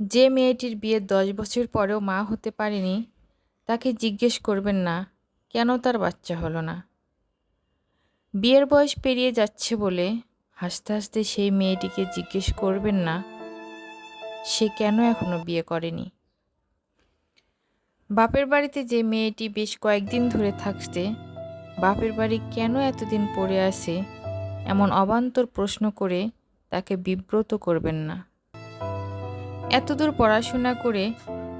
যে মেয়েটির বিয়ে দশ বছর পরেও মা হতে পারেনি, তাকে জিজ্ঞেস করবেন না, কেন তার বাচ্চা হলো না? বিয়ের বয়স পেরিয়ে যাচ্ছে বলে হাসতে হাসতে সেই মেয়েটিকে জিজ্ঞেস করবেন না, সে কেন এখনও বিয়ে করেনি? বাপের বাড়িতে যে মেয়েটি বেশ কয়েকদিন ধরে থাকতে বাপের বাড়ি কেন এতদিন পড়ে আসে এমন অবান্তর প্রশ্ন করে তাকে বিব্রত করবেন না। এতদূর পড়াশোনা করে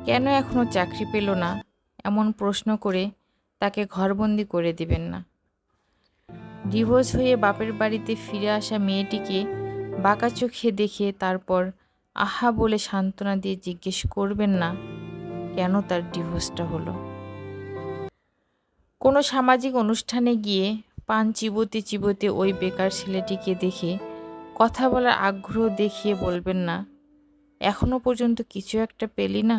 কেন এখনও চাকরি পেল না? এমন প্রশ্ন করে তাকে ঘরবন্দি করে দিবেন না। ডিভোর্স হয়ে বাপের বাড়িতে ফিরে আসা মেয়েটিকে বাঁকা চোখে দেখে তারপর আহা বলে সান্ত্বনা দিয়ে জিজ্ঞেস করবেন না, কেন তার ডিভোর্সটা হলো? কোনো সামাজিক অনুষ্ঠানে গিয়ে পান চিবোতে চিবোতে ওই বেকার ছেলেটিকে দেখে কথা বলার আগ্রহ দেখিয়ে বলবেন না এখনও পর্যন্ত কিছু একটা পেলি না?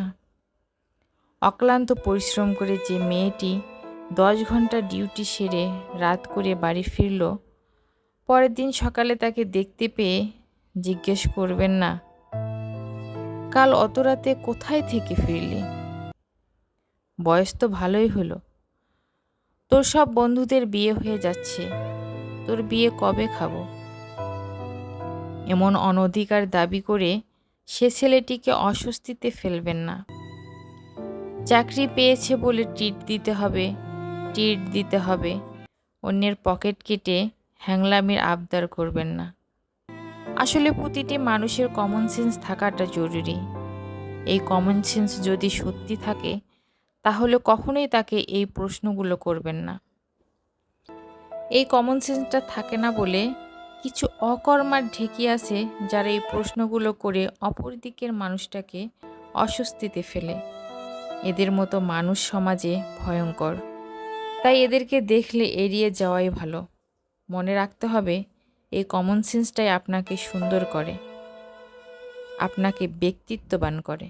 অক্লান্ত পরিশ্রম করে যে মেয়েটি দশ ঘণ্টা ডিউটি সেরে রাত করে বাড়ি ফিরল, পরের দিন সকালে তাকে দেখতে পেয়ে জিজ্ঞেস করবেন না, কাল অত রাতে কোথায় থেকে ফিরলি? বয়স তো ভালোই হলো। তোর সব বন্ধুদের বিয়ে হয়ে যাচ্ছে। তোর বিয়ে কবে খাব? এমন অনধিকার দাবি করে সে ছেলেটিকে অস্বস্তিতে ফেলবেন না। চাকরি পেয়েছে বলে টিট দিতে হবে, টিট দিতে হবে। অন্যের পকেট কেটে হ্যাংলামির আবদার করবেন না। আসলে প্রতিটি মানুষের কমন সেন্স থাকাটা জরুরি। এই কমন সেন্স যদি সত্যি থাকে, তাহলে কখনোই তাকে এই প্রশ্নগুলো করবেন না। এই কমন সেন্সটা থাকে না বলে কিছু অকর্মার ঢেকি আছে যারা এই প্রশ্নগুলো করে অপর দিকের মানুষটাকে অস্বস্তিতে ফেলে। এদের মতো মানুষ সমাজে ভয়ঙ্কর। তাই এদেরকে দেখলে এড়িয়ে যাওয়াই ভালো। মনে রাখতে হবে, এই কমন সেন্সটাই আপনাকে সুন্দর করে, আপনাকে ব্যক্তিত্ববান করে।